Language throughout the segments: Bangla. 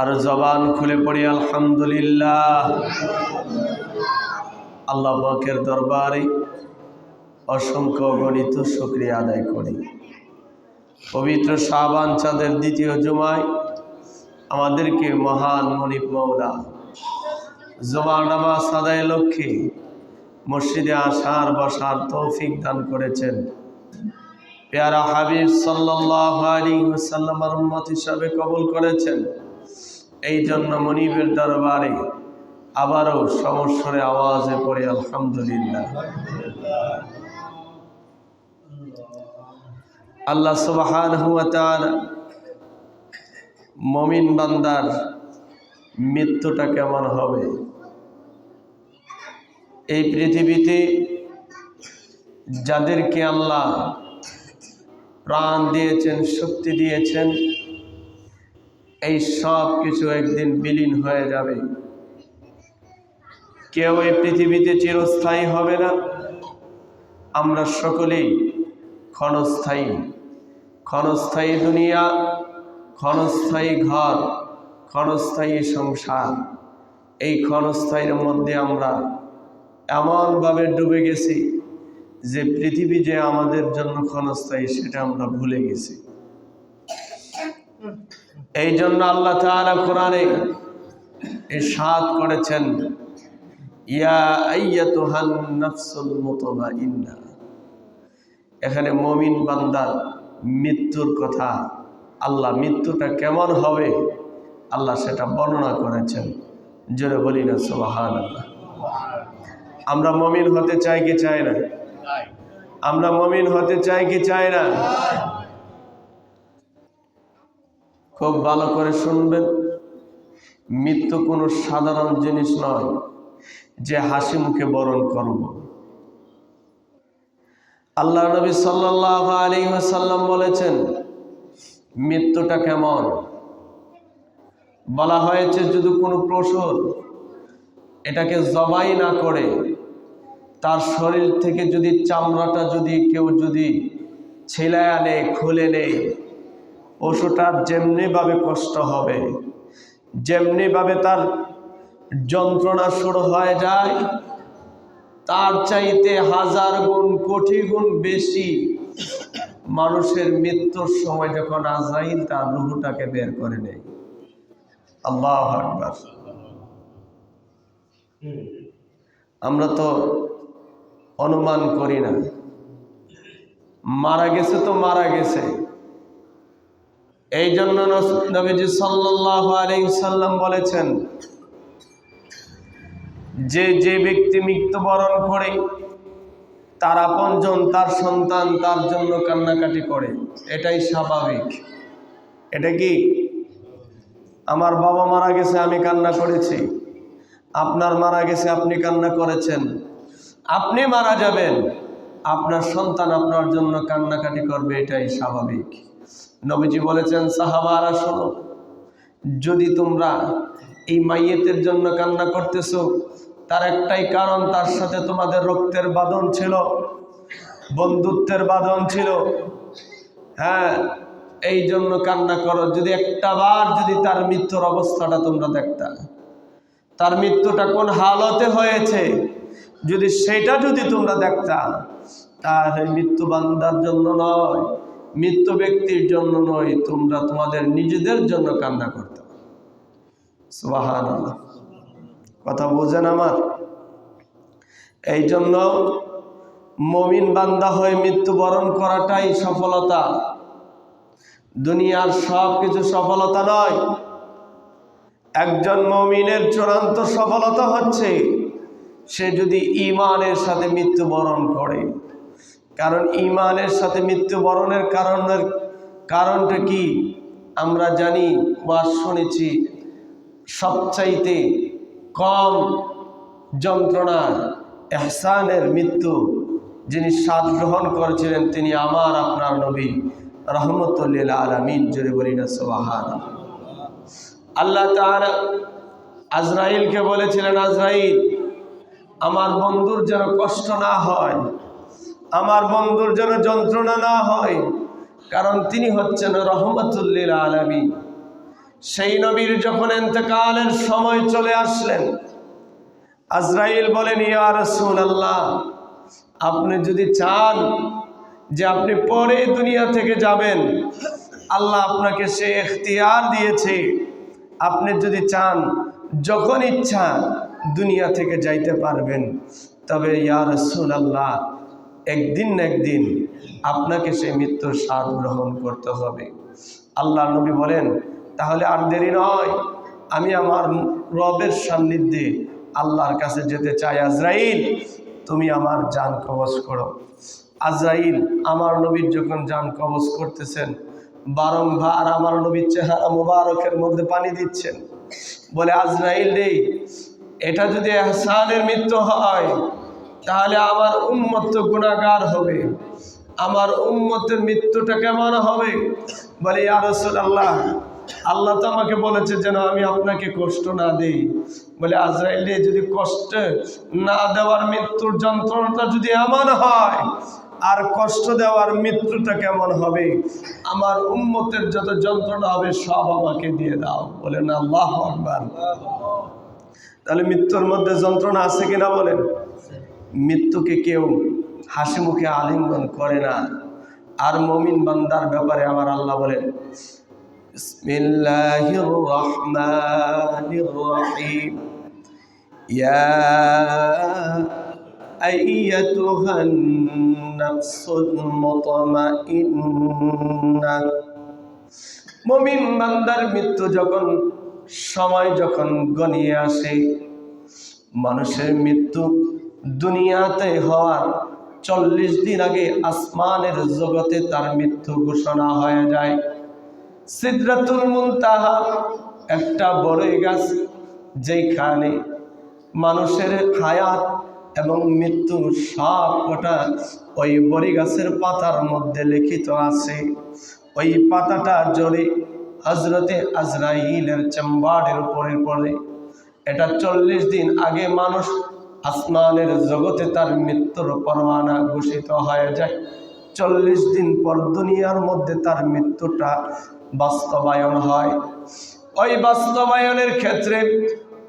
আর জবান খুলে পড়ি, আলহামদুলিল্লাহ। আল্লাহ পাকের দরবারে অসংখ্য গণিত শুক্রিয়া আদায় করি। পবিত্র শাহবান চাঁদের দ্বিতীয় জুমায় আমাদেরকে মহান মনিপ মৌলা জমা নামাজ সাদায় লক্ষ্যে মসজিদে আসার, বসার তৌফিক দান করেছেন। পেয়ারা হাবিব সাল্লাহ আলী সাল্লামার উম্মত হিসাবে কবুল করেছেন। এই জন্য মনিবের দরবারে আবারও সমস্যরে আওয়াজে পড়ে আলহামদুলিল্লাহ। আল্লাহ সুবাহান মমিন বান্দার মৃত্যুটা কেমন হবে? এই পৃথিবীতে যাদেরকে আল্লাহ প্রাণ দিয়েছেন, শক্তি দিয়েছেন এই সব কিছু একদিন বিলীন হয়ে যাবে। কেউ এই পৃথিবীতে চিরস্থায়ী হবে না। আমরা সকলেই ক্ষণস্থায়ী। ক্ষণস্থায়ী দুনিয়া, ক্ষণস্থায়ী ঘর, ক্ষণস্থায়ী সংসার। এই ক্ষণস্থায়ীর মধ্যে আমরা এমনভাবে ডুবে গেছি যে পৃথিবী যে আমাদের জন্য ক্ষণস্থায়ী, সেটা আমরা ভুলে গেছি। এই জন্য আল্লাহ তাআলা কোরআনে ইরশাদ করেছেন এখানে মমিন বান্দার মৃত্যুর কথা আল্লাহ মৃত্যুটা কেমন হবে আল্লাহ সেটা বর্ণনা করেছেন। জোরে বলি না আল্লাহ আমরা মমিন হতে চাই কি চাই না? আমরা মমিন হতে চাই কি চাই না? খুব ভালো করে শুনবেন। মৃত্যু কোনো সাধারণ জিনিস নয় যে হাসি মুখে বরণ করব। আল্লাহ নবী সাল্লাহ আলী সাল্লাম বলেছেন, মৃত্যুটা কেমন? বলা হয়েছে যদি কোনো প্রসর এটাকে জবাই না করে, তার শরীর থেকে যদি চামড়াটা যদি কেউ যদি ছেলায় আনে, খুলে নেয় পশুটার যেমনিভাবে কষ্ট হবে, যেমনিভাবে তার যন্ত্রণা শুরু হয়ে যায়, তার চাইতে হাজার গুণ, কোটি গুণ বেশি মানুষের মৃত্যুর সময় যখন আজাইল তার রুহুটাকে বের করে নেয়। আল্লাহ আকবার। আমরা তো অনুমান করি না। মারা গেছে তো মারা গেছে। এই জন্য নবীজি সাল্লাহ আলাইসাল্লাম বলেছেন, যে যে ব্যক্তি মৃত্যুবরণ করে, তার আপনজন, তার সন্তান, তার জন্য কান্নাকাটি করে। এটাই স্বাভাবিক। এটা কি? আমার বাবা মারা গেছে, আমি কান্না করেছি। আপনার মারা গেছে, আপনি কান্না করেছেন। আপনি মারা যাবেন। আপনার সন্তান আপনার জন্য কান্নাকাটি করবে, এটাই স্বাভাবিক। নবীজি বলেছেন, সাহাবারা, শোনো, যদি তোমরা এই মাইয়েতের জন্য কান্না করতেছো, তার একটাই কারণ, তার সাথে তোমাদের রক্তের বাঁধন ছিল, বন্ধুত্বের বাঁধন ছিল। হ্যাঁ এই জন্য কান্না করো। যদি একটা বার যদি তার মৃত্যুর অবস্থাটা তোমরা দেখতা, তার মৃত্যুটা কোন হালতে হয়েছে? যদি সেটা যদি তোমরা দেখতা, তাহলে মৃত্যু বান্দার জন্য নয়। মৃত্যু ব্যক্তির জন্য নয়, তোমরা তোমাদের নিজেদের জন্য কান্না করতে কথা বোঝেন আমার? এই জন্য মমিন বান্দা হয়ে মৃত্যুবরণ করাটাই সফলতা। দুনিয়ার সব কিছু সফলতা নয়। একজন মমিনের চূড়ান্ত সফলতা হচ্ছে, সে যদি ইমানের সাথে মৃত্যুবরণ করে। কারণ ইমানের সাথে মৃত্যুবরণের কারণের কারণটা কি? আমরা জানি বা শুনেছি, সবচাইতে কম যন্ত্রণা এহসানের মৃত্যু যিনি স্বাদ গ্রহণ করেছিলেন, তিনি আমার আপনার নবী। রহমতুল্লিল আলমিন, জোরে বলি না সোহান আল্লাহ তার আজরাইলকে বলেছিলেন, আজরাইল, আমার বন্ধুর যেন কষ্ট না হয় আমার বন্ধুর যেন যন্ত্রণা না হয়, কারণ তিনি হচ্ছেন রহমতুল্লিল আলমী সেই নবীর যখন এতেকালের সময় চলে আসলেন, আজরাইল বলেন, ইয়া আল্লাহ আপনি যদি চান যে আপনি পরে দুনিয়া থেকে যাবেন, আল্লাহ আপনাকে সে এখতিয়ার দিয়েছে। আপনি যদি চান, যখন ইচ্ছা দুনিয়া থেকে যাইতে পারবেন, তবে ইয়া রাসূলুল্লাহ একদিন না একদিন আপনাকে সেই মৃত্যুর স্বাদ গ্রহণ করতে হবে। আল্লাহ নবী বলেন, তাহলে আর দেরি নয়। আমি আমার রবের সান্নিধ্যে আল্লাহর কাছে যেতে চাই। আজরাইল, তুমি আমার যান কবজ করো। আজরাইল, আমার নবীর যখন যান কবজ করতেছেন, বারংবার আমার নবীর চেহারা মুবারকের মধ্যে পানি দিচ্ছেন। বলে, আজরাইল রে, এটা যদি এহসানের মৃত্যু হয় তাহলে আমার উন্মত্ত গুণাগার হবে। আমার উন্মতের মৃত্যুটা কেমন হবে? বলে, ইয়া আল্লাহ আল্লাহ তো আমাকে বলেছে যেন আমি আপনাকে কষ্ট না দিই। বলে, আজরাইলে যদি কষ্ট না দেওয়ার মৃত্যুর যন্ত্রণাটা যদি এমন হয়, আর কষ্ট দেওয়ার মৃত্যুটা কেমন হবে? আমার উন্মতের যত যন্ত্রণা হবে, সব আমাকে দিয়ে দাও। বলেন আল্লাহ তাহলে মৃত্যুর মধ্যে যন্ত্রণা আছে কিনা বলেন? মৃত্যুকে কেউ হাসি মুখে আলিঙ্গন করে না। আর মমিন বান্দার ব্যাপারে আমার আল্লাহ বলেন ইয়া মমিন বান্দার মৃত্যু যখন, সময় যখন গনিয়ে আসে, মানুষের মৃত্যু দুনিয়াতে হওয়ার চল্লিশ দিন আগে আসমানের জগতে তার মৃত্যু ঘোষণা হয়ে যায়। সিদ্রাতুল মুনতাহা একটা বড়ই গাছ, যেখানে মানুষের হায়াত এবং মৃত্যু সব কটা ওই বড়ি গাছের পাতার মধ্যে লিখিত আছে। ওই পাতাটা জড়ে হজরতে আজরাইলের চেম্বারের উপরে পড়ে। এটা চল্লিশ দিন আগে মানুষ আসমানের জগতে তার মৃত্যুর পরমানা ঘোষিত হয়ে যায়। চল্লিশ দিন পর দুনিয়ার মধ্যে তার মৃত্যুটা বাস্তবায়ন হয়। ওই বাস্তবায়নের ক্ষেত্রে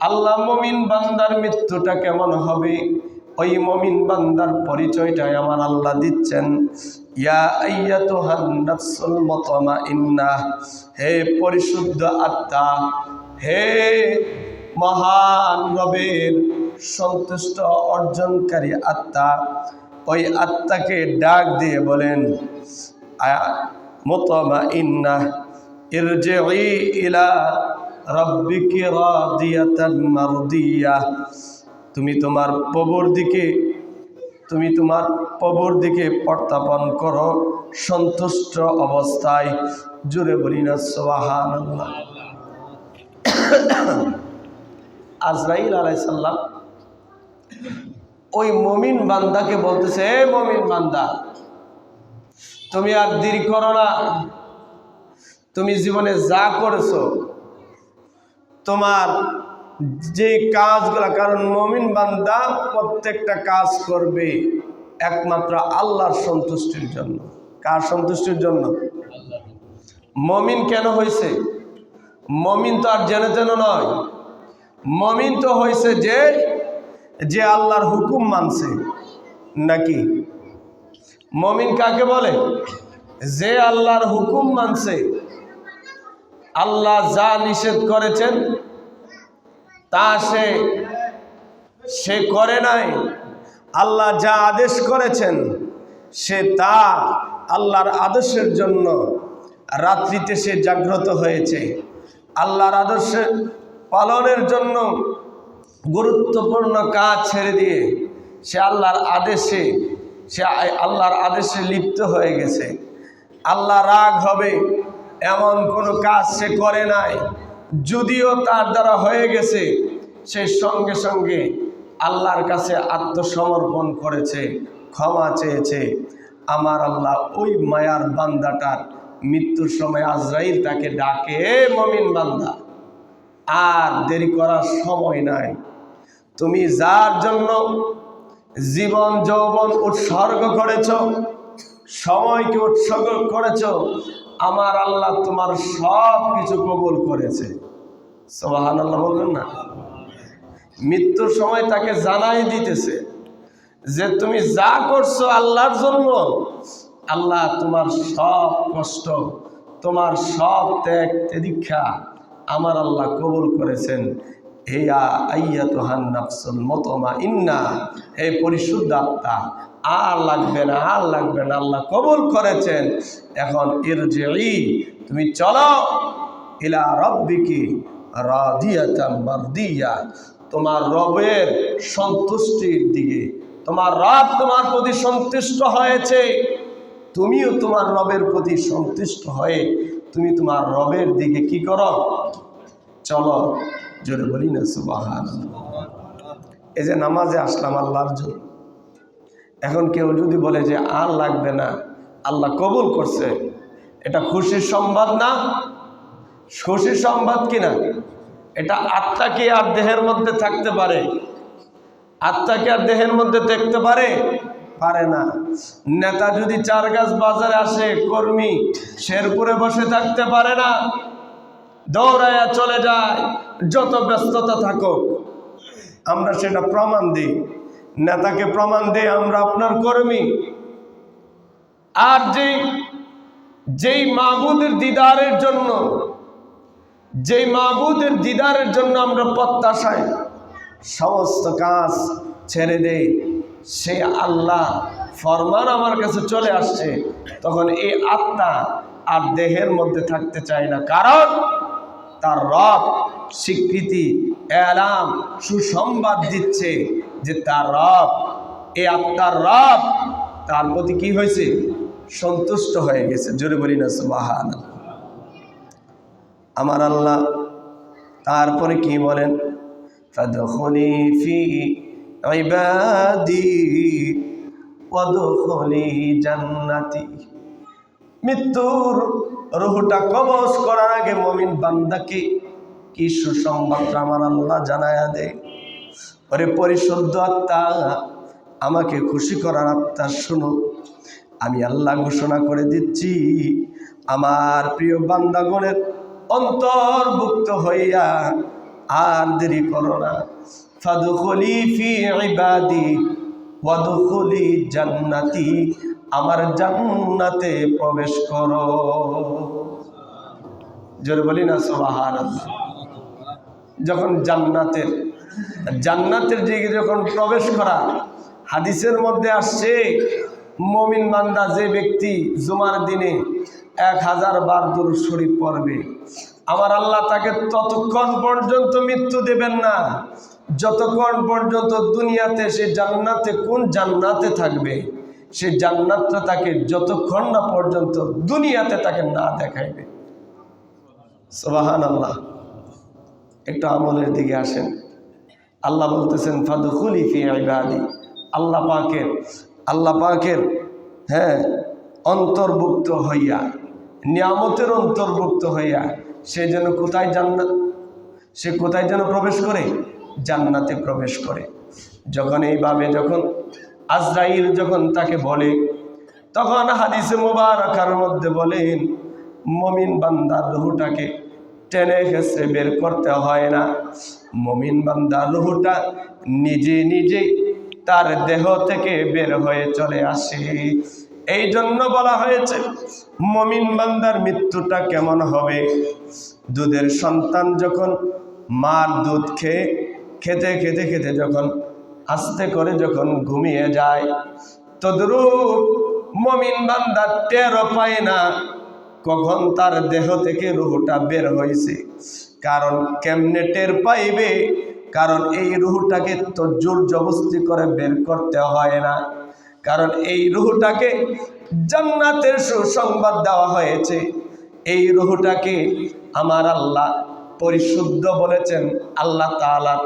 আল্লাহ মমিন বান্দার মৃত্যুটা কেমন হবে? ওই মমিন বান্দার পরিচয়টাই আমার আল্লাহ দিচ্ছেন। ইয়া হে পরিশুদ্ধ আত্মা, হে মহান রবের সন্তুষ্ট অর্জনকারী আত্মা ওই আত্মাকে ডাক দিয়ে বলেন মতমা ইন্না ইরজিই ইলা রব্বিকি রাদিয়াতান তুমি তোমার প্রভুর দিকে, তুমি তোমার প্রভুর দিকে প্রত্যাপন করো সন্তুষ্ট অবস্থায়। জুড়ে বলি না সোহান আজরাইল আলাইসাল্লাম ওই মমিন বান্দাকে বলতেছে, এ মমিন বান্দা, তুমি আর দেরি করো না। তুমি জীবনে যা করেছ, তোমার যে কাজগুলা, কারণ মমিন বান্দা প্রত্যেকটা কাজ করবে একমাত্র আল্লাহর সন্তুষ্টির জন্য। কার সন্তুষ্টির জন্য? মমিন কেন হয়েছে মমিন তো আর জেনে যেন নয়। মমিন তো হয়েছে যে যে আল্লাহর হুকুম মানছে, নাকি? মমিন কাকে বলে? যে আল্লাহর হুকুম মানছে, আল্লাহ যা নিষেধ করেছেন, তা সে সে করে নাই। আল্লাহ যা আদেশ করেছেন, সে তা আল্লাহর আদেশের জন্য রাত্রিতে সে জাগ্রত হয়েছে। আল্লাহর আদর্শ পালনের জন্য গুরুত্বপূর্ণ কাজ ছেড়ে দিয়ে সে আল্লাহর আদেশে, সে আল্লাহর আদেশে লিপ্ত হয়ে গেছে। আল্লাহ রাগ হবে, এমন কোনো কাজ সে করে নাই। যদিও তার দ্বারা হয়ে গেছে, সে সঙ্গে সঙ্গে আল্লাহর কাছে আত্মসমর্পণ করেছে, ক্ষমা চেয়েছে। আমার আল্লাহ ওই মায়ার বান্দাটার মৃত্যুর সময় আজরাইল তাকে ডাকে মমিন বান্দা, আর দেরি করার সময় নাই। তুমি যার জন্য জীবন, যৌবন উৎসর্গ করেছ, সময়কে উৎসর্গ করেছ, আমার আল্লাহ তোমার সব কিছু কবুল করেছে। সোবাহান আল্লাহ বলবেন না? মৃত্যুর সময় তাকে জানাই দিতেছে যে তুমি যা করছ আল্লাহর জন্য, আল্লাহ তোমার সব কষ্ট, তোমার সব ত্যাগ দীক্ষা আমার আল্লাহ কবুল করেছেন। হেয়া আইয়া তোহান নাফসুল মতমা ইন্না হে পরিশুদ্ধ আত্মা, আর লাগবে না, আর লাগবে না, আল্লাহ কবুল করেছেন। এখন ইরজি তুমি চলো ইলা রব্বিকি রাদিয়াতাম মারদিয়া তোমার রবের সন্তুষ্টির দিকে, তোমার রব তোমার প্রতি সন্তুষ্ট হয়েছে। তুমিও তোমার রবের প্রতি সন্তুষ্ট হয়ে তুমি তোমার রবের দিকে কি করো? চলো জোরে বলি না সুবাহান এই যে নামাজে আসলাম, আল্লাহর জন্য। এখন কেউ যদি বলে যে আর লাগবে না, আল্লাহ কবুল করছে, এটা খুশির সংবাদ না? খুশির সংবাদ কিনা এটা আত্মা কি আর দেহের মধ্যে থাকতে পারে। আত্মা কি আর দেহের মধ্যে দেখতে পারে? পারে না। নেতা যদি চার গাছ বাজারে আসে, কর্মী শেরপুরে বসে থাকতে পারে না। দৌড়াইয়া চলে যায়। যত ব্যস্ততা থাকুক, আমরা সেটা প্রমাণ দিই। নেতাকে প্রমাণ দিই, আমরা আপনার কর্মী। আর যেই যেই মাহবুদের দিদারের জন্য, যেই মাহবুদের দিদারের জন্য আমরা প্রত্যাশায় সমস্ত কাজ ছেড়ে দেই, সে আল্লাহ ফরমান আমার কাছে চলে আসছে, তখন এই আত্মা আর দেহের মধ্যে থাকতে চায় না। কারণ তার রব স্বীকৃতি, এলাম, সুসংবাদ দিচ্ছে যে তার রব, এ আত্মার রব তার প্রতি কি হয়েছে? সন্তুষ্ট হয়ে গেছে। জোরে বলি না সুবাহান আমার আল্লাহ তারপরে কি বলেন? মৃত্যুর রুহটা কবজ করার আগে মমিন বান্দাকে কি সুসংবাদটা আমার আল্লাহ জানায়া দেয়? ওরে পরিশুদ্ধ আত্মা, আমাকে খুশি করার আত্মা শুনো। আমি আল্লাহ ঘোষণা করে দিচ্ছি, আমার প্রিয় বান্দাগণের অন্তর্ভুক্ত হইয়া আর দেরি করো না। ফাদুখলি ফি ইবাদি, ওয়াদুখলি জান্নাতি। আমার জান্নাতে প্রবেশ করো। জোরে বলি না সোহান যখন জান্নাতের জান্নাতের দিকে যখন প্রবেশ করা, হাদিসের মধ্যে আসছে, মমিন বান্দা যে ব্যক্তি জুমার দিনে এক হাজার বার দূর শরীফ পড়বে, আমার আল্লাহ তাকে ততক্ষণ পর্যন্ত মৃত্যু দেবেন না। যতক্ষণ পর্যন্ত দুনিয়াতে সে জান্নাতে, কোন জান্নাতে থাকবে? সে জান্নাতটা তাকে যতক্ষণ না পর্যন্ত দুনিয়াতে তাকে না দেখাইবে। সোবাহান আল্লাহ একটু আমলের দিকে আসেন। আল্লাহ বলতেছেন ফাদুকুলি ফি আল্লাহ পাকের আল্লাহ পাকের হ্যাঁ অন্তর্ভুক্ত হইয়া, নিয়ামতের অন্তর্ভুক্ত হইয়া সে যেন কোথায় জান্নাত, সে কোথায় যেন প্রবেশ করে? জান্নাতে প্রবেশ করে। যখন এইভাবে যখন আজরাইল যখন তাকে বলে, তখন হাদিসে মোবারকার মধ্যে বলেন, মমিন বান্দার রুহুটাকে টেনে খেসে বের করতে হয় না। মমিন বান্দার রুহুটা নিজে নিজে তার দেহ থেকে বের হয়ে চলে আসে। এই জন্য বলা হয়েছে, মমিন বান্দার মৃত্যুটা কেমন হবে? দুধের সন্তান যখন মার দুধ খেয়ে খেতে খেতে খেতে যখন আস্তে করে যখন ঘুমিয়ে যায়, তদ্রূপ মমিন বান্দা টেরও পায় না। কখন তার দেহ থেকে রুহটা বের হয়েছে কারণ কেমনে টের পাইবে? কারণ এই রুহটাকে তো জোর জবস্তি করে বের করতে হয় না। কারণ এই রুহটাকে জান্নাতের সুসংবাদ দেওয়া হয়েছে। এই রুহটাকে আমার আল্লাহ পরিশুদ্ধ বলেছেন, আল্লাহ তালার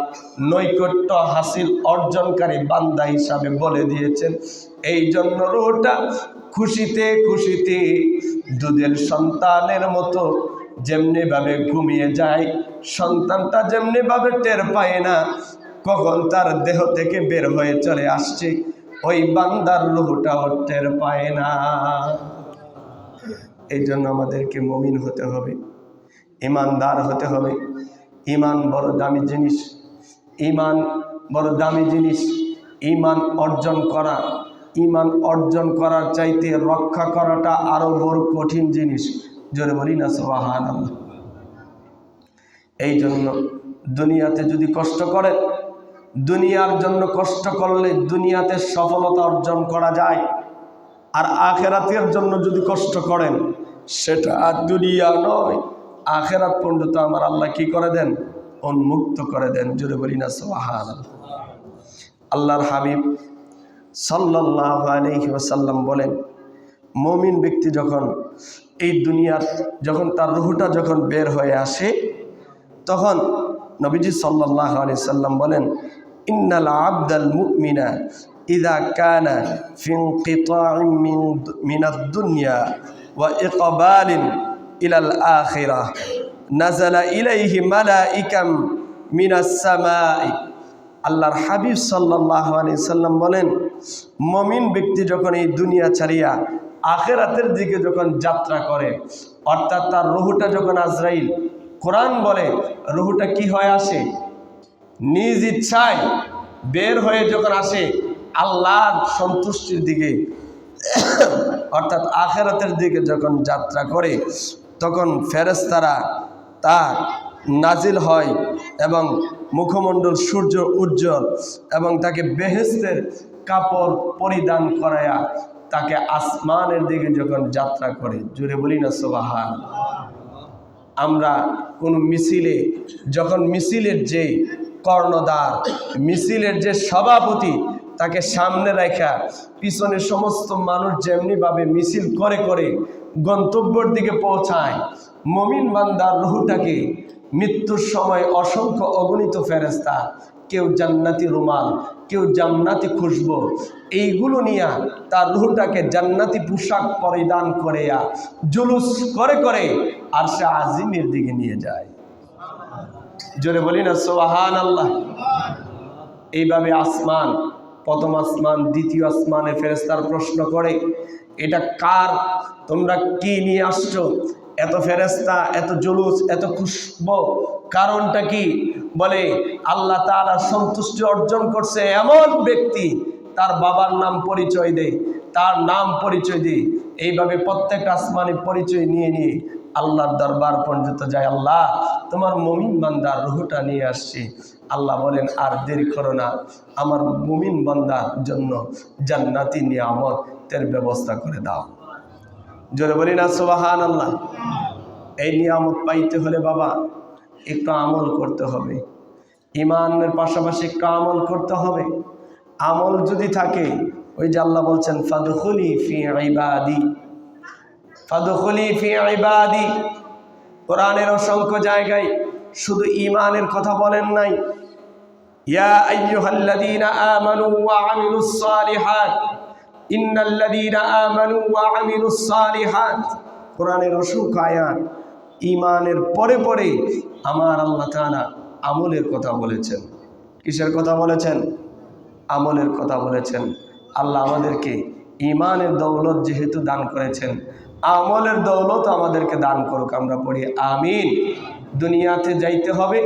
নৈকট্য হাসিল অর্জনকারী বান্দা হিসাবে বলে দিয়েছেন। এই জন্য রুহটা খুশিতে খুশিতে দুধের সন্তানের মতো যেমনিভাবে ঘুমিয়ে যায়, সন্তানটা যেমনিভাবে টের পায় না, কখন তার দেহ থেকে বের হয়ে চলে আসছে, ওই বান্দার রুহটাও টের পায় না। এই জন্য আমাদেরকে মমিন হতে হবে। ইমানদার হতে হবে। ইমান বড় দামি জিনিস। ইমান বড় দামি জিনিস। ইমান অর্জন করা। ইমান অর্জন করার চাইতে রক্ষা করাটা আরও বড় কঠিন জিনিস। জোরে বলি না সোহান এই জন্য দুনিয়াতে যদি কষ্ট করেন দুনিয়ার জন্য কষ্ট করলে দুনিয়াতে সফলতা অর্জন করা যায়। আর আখেরাতের জন্য যদি কষ্ট করেন, সেটা দুনিয়া নয়। আখেরাত পর্যন্ত আমার আল্লাহ কি করে দেন? উন্মুক্ত করে দেন। জুড়ে বলি না সোহান আল্লাহর হাবিব সাল্লাহ আলহি ওসাল্লাম বলেন, মমিন ব্যক্তি যখন এই দুনিয়ার, যখন তার রুহুটা যখন বের হয়ে আসে, তখন নবীজি সাল্লাহ আলি সাল্লাম বলেন, ইন্নাল আবদাল মুমিনা ইদা কানা ফিন মিন দুনিয়া ওয়া ইকবালিন ইলাল আখিরা। নাজালা ইলাইহি মালাইকাম মিনাস সামাই। আল্লাহর হাবিব সাল্লাহ আলি সাল্লাম বলেন, মমিন ব্যক্তি যখন এই দুনিয়া ছাড়িয়া আখেরাতের দিকে যখন যাত্রা করে, অর্থাৎ তার রুহুটা যখন আজরাইল, কোরআন বলে, রুহুটা কি হয় আসে? নিজ ইচ্ছায় বের হয়ে যখন আসে, আল্লাহর সন্তুষ্টির দিকে, অর্থাৎ আখেরাতের দিকে যখন যাত্রা করে তখন ফেরেস্তারা তার নাজিল হয় এবং মুখমণ্ডল সূর্য উজ্জ্বল এবং তাকে বেহেস্তের কাপড় পরিধান করায়া তাকে আসমানের দিকে যখন যাত্রা করে। জুড়ে বলি না, সোবাহান। আমরা কোনো মিছিলে, যখন মিছিলের যে কর্ণদার মিছিলের যে সভাপতি তাকে সামনে রাখা পিছনে সমস্ত মানুষ যেমনিভাবে মিছিল করে করে গন্তব্যের দিকে পৌঁছায়। মমিন বান্দার রুহুটাকে মৃত্যুর সময় অসংখ্য অগণিত ফেরেস্তা কেউ জান্নাতি রুমাল, কেউ জান্নাতি খুশবো, এইগুলো নিয়ে তার রুহটাকে জান্নাতি পোশাক পরিধান করে জুলুস করে করে আর সে আজিমের দিকে নিয়ে যায়। জোরে বলি না সোহান আল্লাহ এইভাবে আসমান প্রথম আসমান, দ্বিতীয় আসমানে ফেরেস্তার প্রশ্ন করে, এটা কার? তোমরা কি নিয়ে আসছো? এত ফেরেস্তা এত জুলুস, এত খুশব, কারণটা কি? বলে, আল্লাহ তারা সন্তুষ্টি অর্জন করছে এমন ব্যক্তি, তার বাবার নাম পরিচয় দেয় তার নাম পরিচয় দেয় এইভাবে প্রত্যেকটা আসমানি পরিচয় নিয়ে নিয়ে আল্লাহর দরবার পর্যন্ত যায়। আল্লাহ, তোমার মমিন বান্দার রুহুটা নিয়ে আসছি। আল্লাহ বলেন, আর দেরি করো না, আমার মুমিন বান্দার জন্য জান্নাতি নিয়ামতের ব্যবস্থা করে দাও। জোরে বলি না সোবাহান আল্লাহ এই নিয়ামত পাইতে হলে বাবা, একটু আমল করতে হবে। ইমানের পাশাপাশি একটু আমল করতে হবে। আমল যদি থাকে, ওই যে আল্লাহ বলছেন, ফাদুখলি ফি ইবাদি ফাদুখলি ফি ইবাদি কোরআনের অসংখ্য জায়গায় শুধু ইমানের কথা বলেন নাই ইয়া আইয়ুহাল্লাযীনা আমানু ওয়া আমিলুস সালিহাত ইন্নাল্লাযীনা আমানু ওয়া আমিলুস সালিহাত কোরআনের অসংখ্য আয়াত ইমানের পরে পরে আমার আল্লাহ তাআলা আমলের কথা বলেছেন। কিসের কথা বলেছেন? আমলের কথা বলেছেন। আল্লাহ আমাদেরকে ইমানের দৌলত যেহেতু দান করেছেন, আমলের দৌলত আমাদেরকে দান করুক, আমরা পড়ি আমিন। দুনিয়াতে যাইতে হবে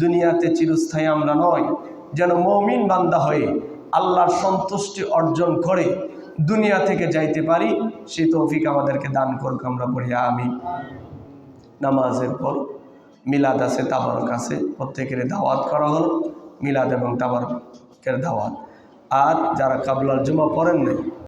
দুনিয়াতে চিরস্থায়ী আমরা নয় যেন মৌমিন বান্দা হয়ে আল্লাহর সন্তুষ্টি অর্জন করে দুনিয়া থেকে যাইতে পারি সে তৌফিক আমাদেরকে দান করুক আমরা পড়ি আমি নামাজের পর মিলাদ আছে, তাবারক আছে, প্রত্যেকের দাওয়াত করা হলো, মিলাদ এবং তাবারকের দাওয়াত। আর যারা কাবলার জমা পড়েন নাই